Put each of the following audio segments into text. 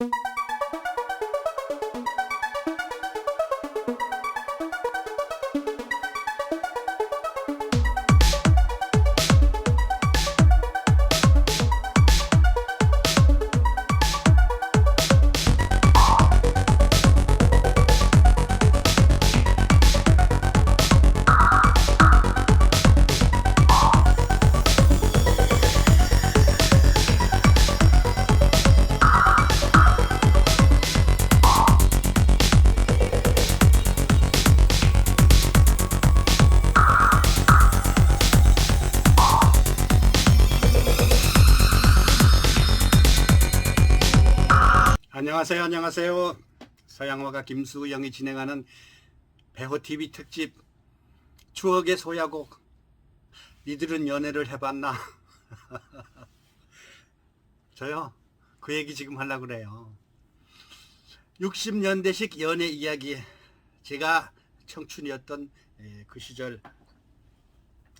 you. 안녕하세요. 안녕하세요. 서양화가 김수영이 진행하는 배호 TV 특집 추억의 소야곡 니들은 연애를 해봤나? 저요. 그 얘기 지금 하려고 그래요. 60년대식 연애 이야기. 제가 청춘이었던 예, 그 시절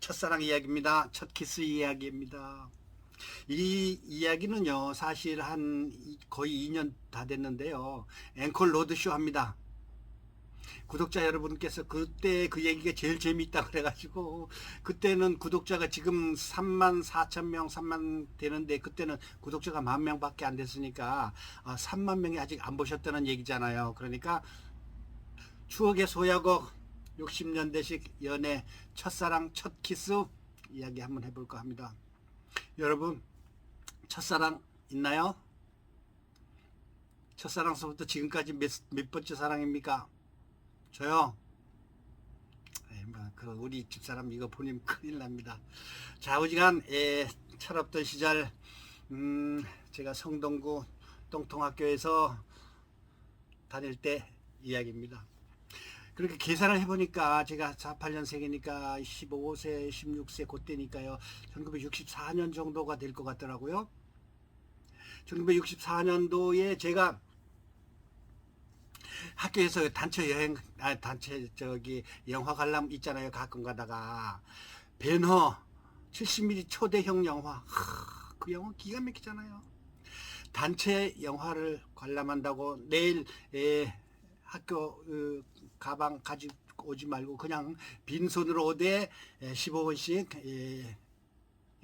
첫사랑 이야기입니다. 첫 키스 이야기입니다. 이 이야기는요 사실 한 이- 거의 2년 다 됐는데요. 앵콜 로드쇼 합니다. 구독자 여러분께서 그때 그 얘기가 제일 재미있다 그래가지고 그때는 구독자가 지금 3만 4천 명 3만 되는데 그때는 구독자가 만 명밖에 안 됐으니까 아, 3만 명이 아직 안 보셨다는 얘기잖아요. 그러니까 추억의 소야곡 60년대식 연애 첫사랑 첫 키스 이야기 한번 해볼까 합니다 여러분 첫사랑 있나요? 첫사랑서부터 지금까지 몇, 몇 번째 사랑입니까? 저요. 뭐, 그 우리 집사람 이거 보면 큰일 납니다. 좌우지간 예, 철없던 시절 음, 제가 성동구 똥통학교에서 다닐 때 이야기입니다. 그렇게 계산을 해보니까 제가 48년생이니까 15세, 16세 그때니까요. 1964년 정도가 될 것 같더라고요. 1964년도에 제가 학교에서 단체 여행, 아, 단체 저기 영화 관람 있잖아요. 가끔 가다가 배너 70mm 초대형 영화. 하, 그 영화 기가 막히잖아요. 단체 영화를 관람한다고 내일 에, 학교 어, 가방 가지고 오지 말고 그냥 빈손으로 오되 15원씩 예,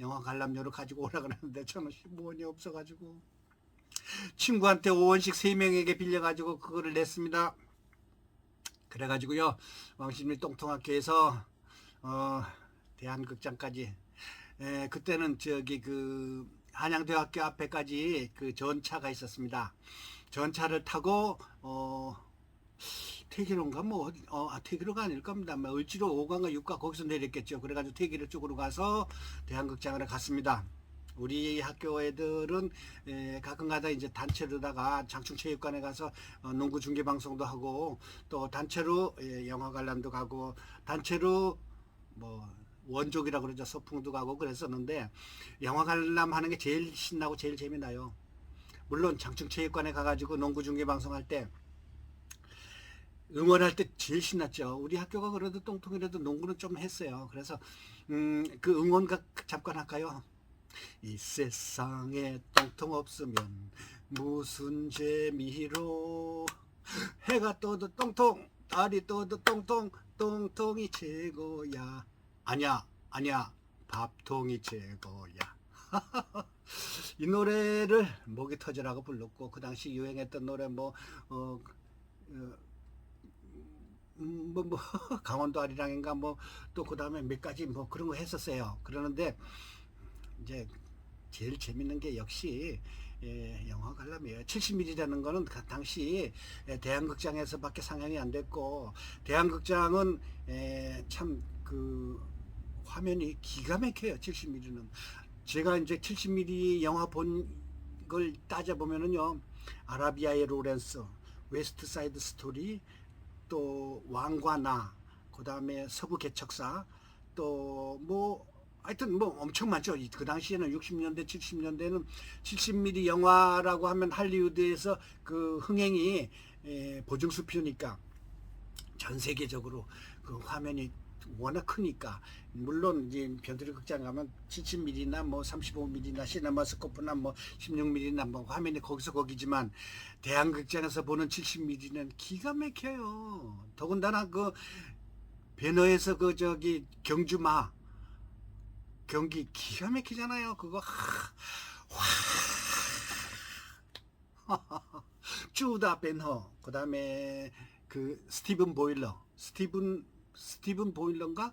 영화 관람료를 가지고 오라 그러는데 저는 15원이 없어가지고 친구한테 5원씩 3명에게 빌려가지고 그거를 냈습니다. 그래가지고요 왕십리 똥통학교에서 어, 대한극장까지 에, 그때는 저기 그 한양대학교 앞에까지 그 전차가 있었습니다. 전차를 타고 어 태기로인가 뭐 어, 아, 태기로가 아닐 겁니다. 뭐 을지로 5관가 6가 거기서 내렸겠죠. 그래가지고 태기로 쪽으로 가서 대한극장을 갔습니다. 우리 학교 애들은 에, 가끔가다 이제 단체로다가 장충체육관에 가서 어, 농구 중계 방송도 하고 또 단체로 예, 영화 관람도 가고 단체로 뭐 원족이라고 그러죠 소풍도 가고 그랬었는데 영화 관람하는 게 제일 신나고 제일 재미나요. 물론 장충체육관에 가가지고 농구 중계 방송할 때 응원할 때 제일 신났죠. 우리 학교가 그래도 똥통이라도 농구는 좀 했어요. 그래서 음, 그 응원 가 잠깐 할까요? 이 세상에 똥통 없으면 무슨 재미로 해가 떠도 똥통 달이 떠도 똥통 똥통이 최고야 아니야 아니야 밥통이 최고야 이 노래를 목이 터지라고 불렀고 그 당시 유행했던 노래 뭐 어, 어, 음, 뭐, 뭐, 강원도 아리랑인가 뭐, 또 그 다음에 몇 가지 뭐 그런 거 했었어요. 그러는데, 이제, 제일 재밌는 게 역시, 예, 영화 관람이에요. 70mm라는 거는 그 당시 예, 대한극장에서 밖에 상영이 안 됐고, 대한극장은, 예, 참, 그, 화면이 기가 막혀요. 70mm는. 제가 이제 70mm 영화 본 걸 따져보면은요, 아라비아의 로렌스, 웨스트 사이드 스토리, 또 왕과 나, 그 다음에 서부 개척사, 또 뭐 하여튼 뭐 엄청 많죠. 이- 그 당시에는 60년대, 70년대는 70mm 영화라고 하면 할리우드에서 그 흥행이 에, 보증수표니까 전 세계적으로 그 화면이 워낙 크니까 물론 이제 변두리 극장 가면 70mm나 뭐 35mm나 시네마 스코프나 뭐 16mm나 뭐 화면이 거기서 거기지만 대한 극장에서 보는 70mm는 기가 막혀요. 더군다나 그 배너에서 그 저기 경주마 경기 기가 막히잖아요. 그거 쭈다 배너 그다음에 그 스티븐 보일러 스티븐 스티븐 보일러인가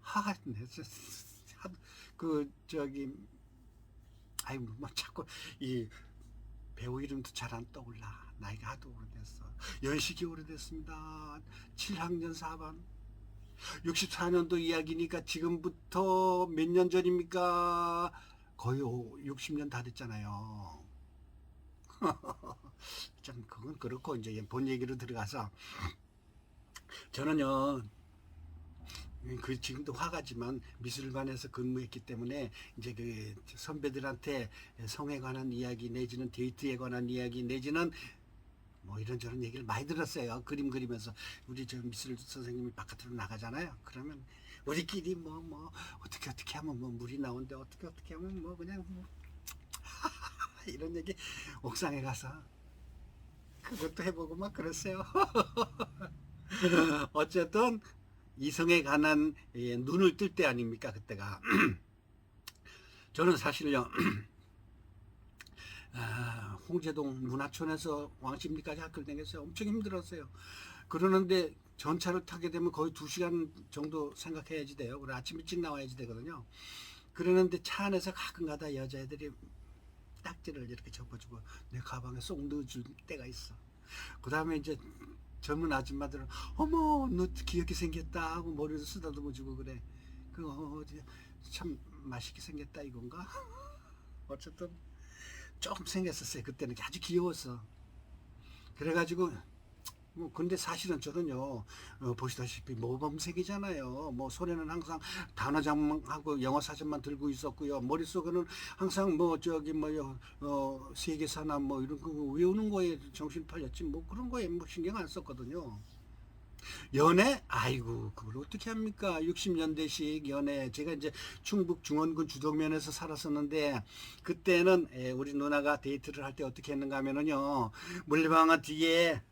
하, 네, 그 저기 아이 뭐 자꾸 이 배우 이름도 잘 안 떠올라. 나이가 하도 오래됐어. 연식이 오래됐습니다. 7학년 4반. 64년도 이야기니까 지금부터 몇 년 전입니까? 거의 60년 다 됐잖아요. 참 그건 그렇고 이제 본 얘기로 들어가서. 저는요 그 지금도 화가지만 미술관에서 근무했기 때문에 이제 그 선배들한테 성에 관한 이야기 내지는 데이트에 관한 이야기 내지는 뭐 이런저런 얘기를 많이 들었어요. 그림 그리면서 우리 저 미술 선생님이 바깥으로 나가잖아요. 그러면 우리끼리 뭐뭐 어떻게 어떻게 하면 뭐 물이 나오는데 어떻게 어떻게 하면 뭐 그냥 뭐 이런 얘기 옥상에 가서 그것도 해보고 막 그랬어요. 어쨌든 이성에 관한 예, 눈을 뜰 때 아닙니까 그때가? 저는 사실요 아, 홍제동 문화촌에서 왕십리까지 학교를 다녔어요. 엄청 힘들었어요. 그러는데 전차를 타게 되면 거의 두 시간 정도 생각해야지 돼요. 그래 아침 일찍 나와야지 되거든요. 그러는데 차 안에서 가끔가다 여자애들이 딱지를 이렇게 접어주고 내 가방에 쏙 넣어줄 때가 있어. 그 다음에 이제 젊은 아줌마들은 어머 너 귀엽게 생겼다. 하고 머리를 쓰다듬어 주고 그래. 그 어, 어디 참 맛있게 생겼다 이건가? 어쨌든 조금 생겼었어요. 그때는 아주 귀여웠어 그래가지고 뭐 근데 사실은 저는요 어, 보시다시피 모범생이잖아요. 뭐 손에는 항상 단어장하고 영어 사전만 들고 있었고요. 머릿속에는 항상 뭐 저기 뭐요 어 세계사나 뭐 이런 거 외우는 거에 정신 팔렸지 뭐 그런 거에 뭐 신경 안 썼거든요. 연애? 아이고 그걸 어떻게 합니까? 60년대식 연애. 제가 이제 충북 중원군 주도면에서 살았었는데 그때는 에, 우리 누나가 데이트를 할 때 어떻게 했는가 하면은요 물방아 뒤에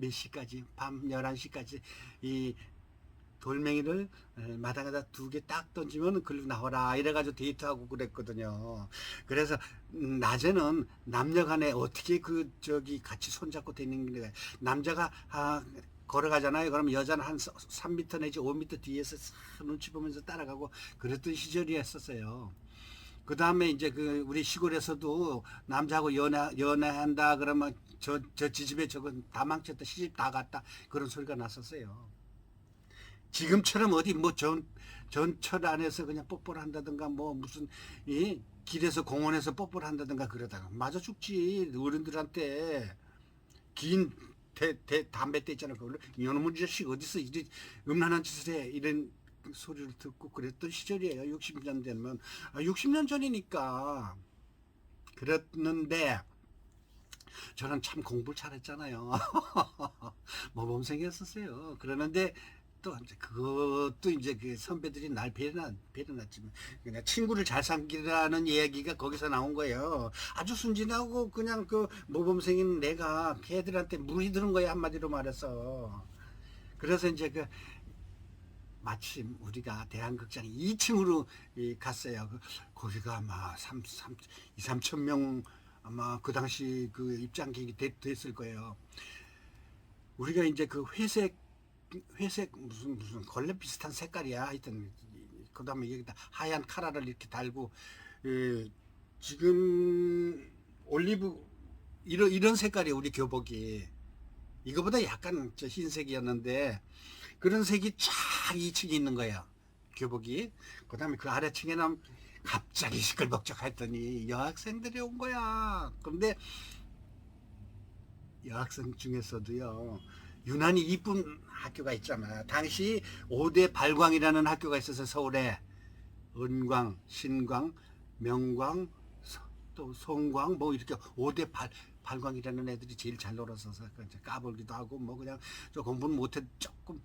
몇 시까지 밤 11시까지 이 돌멩이를 에, 마당에다 두 개 딱 던지면 글로 나와라 이래가지고 데이트하고 그랬거든요. 그래서 음, 낮에는 남녀 간에 어떻게 그 저기 같이 손잡고 다니는 게 남자가 아, 걸어가잖아요. 그러면 여자는 한 3m 내지 5m 뒤에서 싹 눈치 보면서 따라가고 그랬던 시절이 했었어요. 그 다음에 이제 그 우리 시골에서도 남자하고 연애, 연애한다 그러면 저, 저 지집에 저건 다 망쳤다. 시집 다 갔다. 그런 소리가 났었어요. 지금처럼 어디 뭐 전, 전철 안에서 그냥 뽀뽀를 한다든가 뭐 무슨 이 길에서 공원에서 뽀뽀를 한다든가 그러다가 맞아 죽지. 어른들한테 긴 대, 대, 담배 때 있잖아. 그걸 이놈의 자식 어디서 이리 음란한 짓을 해. 이런 소리를 듣고 그랬던 시절이에요. 60년 되면. 아, 60년 전이니까. 그랬는데 저는 참 공부를 잘했잖아요 모범생이었었어요 그러는데 또 이제 그것도 이제 그 선배들이 날 배려나 배려놨지만 그냥 친구를 잘 삼기라는 이야기가 거기서 나온 거예요. 아주 순진하고 그냥 그 모범생인 내가 걔들한테 물이 드는 거야 한마디로 말해서. 그래서 이제 그 마침 우리가 대한극장 2층으로 갔어요. 그 거기가 아마 3, 3, 2, 3천 명 아마 그 당시 그 입장객이 됐, 됐을 거예요. 우리가 이제 그 회색 회색 무슨 무슨 걸레 비슷한 색깔이야. 하여튼 그 다음에 여기다 하얀 카라를 이렇게 달고 예, 지금 올리브 이런 이런 색깔이 우리 교복이. 이거보다 약간 저 흰색이었는데 그런 색이 쫙 2층에 있는 거예요 교복이. 그 다음에 그 아래층에는 갑자기 시끌벅적했더니 여학생들이 온 거야 그런데 여학생 중에서도요 유난히 이쁜 학교가 있잖아. 당시 5대 발광이라는 학교가 있어서 서울에 은광, 신광, 명광, 서- 또 송광 뭐 이렇게 5대 발, 발광이라는 애들이 제일 잘 놀아서서 그 까불기도 하고 뭐 그냥 저 공부는 못해 조금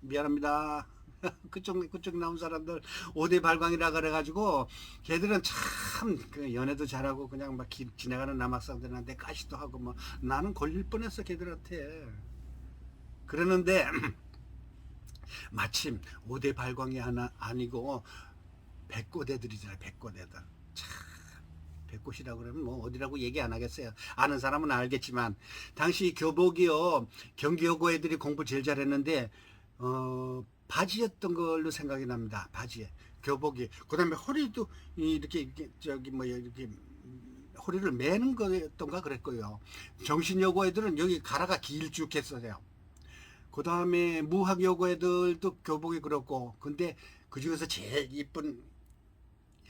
미안합니다. 그쪽 그쪽 나온 사람들 5대 발광이라 그래가지고 걔들은 참 그 연애도 잘하고 그냥 막 길, 지나가는 남학생들한테 까시도 하고 뭐 나는 걸릴 뻔했어 걔들한테 그러는데 마침 5대 발광이 하나 아니고 백고대들이잖아요 백고대들 참 백꽃이라고 그러면 뭐 어디라고 얘기 안 하겠어요. 아는 사람은 알겠지만 당시 교복이요 경기여고 애들이 공부 제일 잘했는데 어 바지였던 걸로 생각이 납니다. 바지에 교복이 그다음에 허리도 이렇게 저기 뭐 이렇게 음, 허리를 매는 거였던가 그랬고요. 정신여고 애들은 여기 가라가 길쭉했어요. 그 다음에 무학여고 애들도 교복이 그렇고 근데 그 중에서 제일 이쁜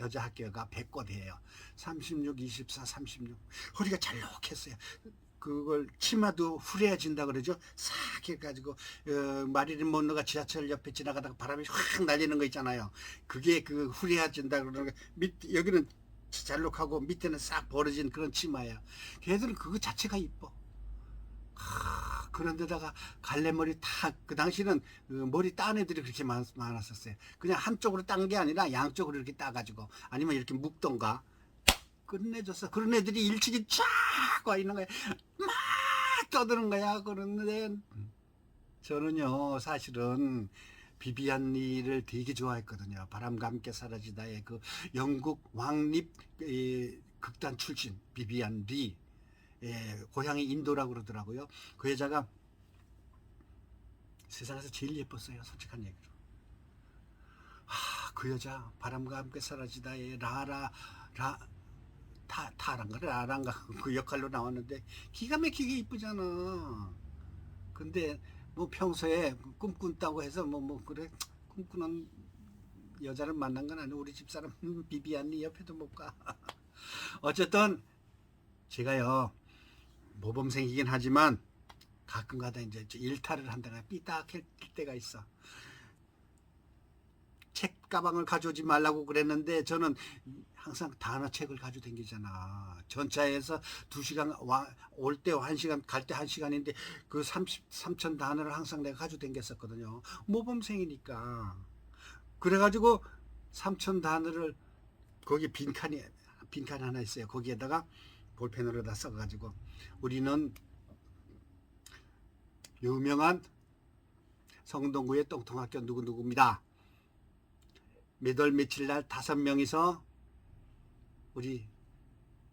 여자 학교가 백고대예요. 36, 24, 36. 허리가 잘록했어요. 그걸 치마도 후려진다 그러죠. 싹 해가지고 어, 마리린 먼로가 지하철 옆에 지나가다가 바람이 확 날리는 거 있잖아요. 그게 그 후려진다 그러는 거. 밑 여기는 잘록하고 밑에는 싹 벌어진 그런 치마예요. 걔들은 그거 자체가 이뻐. 하, 그런데다가 갈래머리 탁그 당시는 그 머리 딴 애들이 그렇게 많, 많았었어요. 그냥 한쪽으로 딴 게 아니라 양쪽으로 이렇게 따가지고 아니면 이렇게 묶던가 끝내줬어. 그런 애들이 일찍이 쫙 와 있는 거야. 막 떠드는 거야. 그런데 저는요 사실은 비비안 리를 되게 좋아했거든요. 바람과 함께 사라지다의 그 영국 왕립 이, 극단 출신 비비안 리. 예, 고향이 인도라고 그러더라고요. 그 여자가 세상에서 제일 예뻤어요. 솔직한 얘기로. 하, 그 여자 바람과 함께 사라지다의 라라 라 타, 타란가 라란가 그 역할로 나왔는데 기가 막히게 이쁘잖아. 근데 뭐 평소에 꿈꾼다고 해서 뭐뭐 그래 꿈꾸는 여자를 만난 건 아니고 우리 집사람 음, 비비안니 옆에도 못 가. 어쨌든 제가요 모범생이긴 하지만 가끔가다 이제 일탈을 한다가 삐딱할 때가 있어. 책 가방을 가져오지 말라고 그랬는데 저는 항상 단어책을 가지고 다니잖아. 전차에서 두 시간 올 때 한 시간 갈 때 한 시간인데 그 30, 3천 단어를 항상 내가 가지고 다녔었거든요. 모범생이니까. 그래가지고 3천 단어를 거기 빈칸이 빈칸 하나 있어요. 거기에다가 볼펜으로 다 써가지고 우리는 유명한 성동구의 똥통학교 누구누구입니다. 몇월 며칠 날 다섯 명이서 우리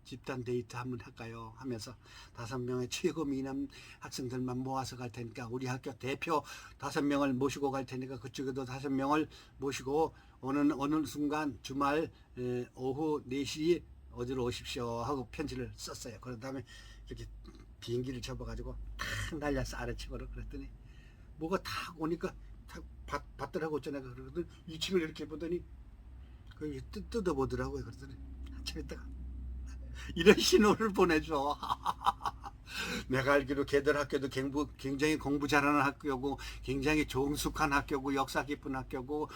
집단 데이트 한번 할까요? 하면서 다섯 명의 최고 미남 학생들만 모아서 갈 테니까 우리 학교 대표 다섯 명을 모시고 갈 테니까 그쪽에도 다섯 명을 모시고 어느 어느 순간 주말 에, 오후 4시 어디로 오십시오 하고 편지를 썼어요. 그런 다음에 이렇게 비행기를 접어가지고 탁 날려서 아래측으로 그랬더니 뭐가 탁 오니까 탁 받, 받더라고 어쩌나 그러거든 2층을 이렇게 보더니 그 뜯, 뜯어보더라고요. 그러더니 한참 있다가 이런 신호를 보내줘. 내가 알기로 걔들 학교도 공부, 굉장히 공부 잘하는 학교고 굉장히 정숙한 학교고 역사 깊은 학교고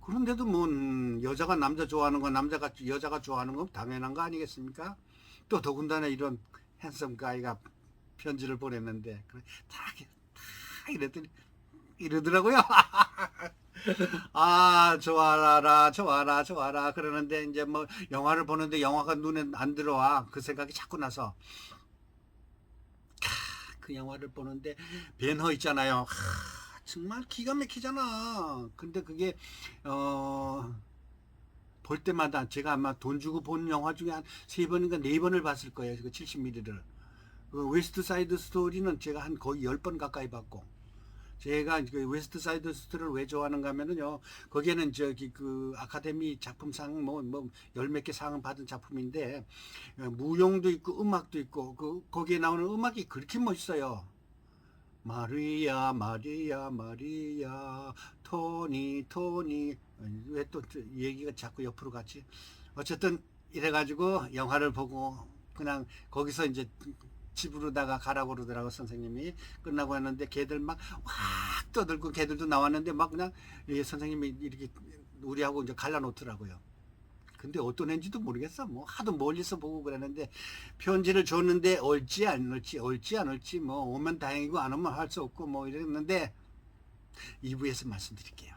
그런데도 뭐 음, 여자가 남자 좋아하는 건 남자가 여자가 좋아하는 건 당연한 거 아니겠습니까? 또 더군다나 이런 핸섬 가이가 편지를 보냈는데 그래 다, 다 이랬더니 이러더라고요. 아 좋아라 좋아라 좋아라 그러는데 이제 뭐 영화를 보는데 영화가 눈에 안 들어와 그 생각이 자꾸 나서 캬, 그 영화를 보는데 벤허 있잖아요. 하, 정말 기가 막히잖아. 근데 그게 어. 볼 때마다 제가 아마 돈 주고 본 영화 중에 한 세 번인가 네 번을 봤을 거예요. 그 70mm를. 그 웨스트 사이드 스토리는 제가 한 거의 열 번 가까이 봤고. 제가 그 웨스트 사이드 스토리를 왜 좋아하는가 하면은요. 거기에는 저기 그 아카데미 작품상 뭐뭐열 몇 개 상을 받은 작품인데 어, 무용도 있고 음악도 있고 그 거기에 나오는 음악이 그렇게 멋있어요. 마리아 마리아 마리아 토니 토니 왜 또 얘기가 자꾸 옆으로 갔지 어쨌든 이래 가지고 영화를 보고 그냥 거기서 이제 집으로다가 가라고 그러더라고 선생님이 끝나고 했는데 걔들 막 확 떠들고 걔들도 나왔는데 막 그냥 이 선생님이 이렇게 우리하고 이제 갈라놓더라고요 근데 어떤 애인지도 모르겠어. 뭐 하도 멀리서 보고 그랬는데 편지를 줬는데 올지 안 올지 올지 안 올지 뭐 오면 다행이고 안 오면 할 수 없고 뭐 이랬는데 2부에서 말씀드릴게요.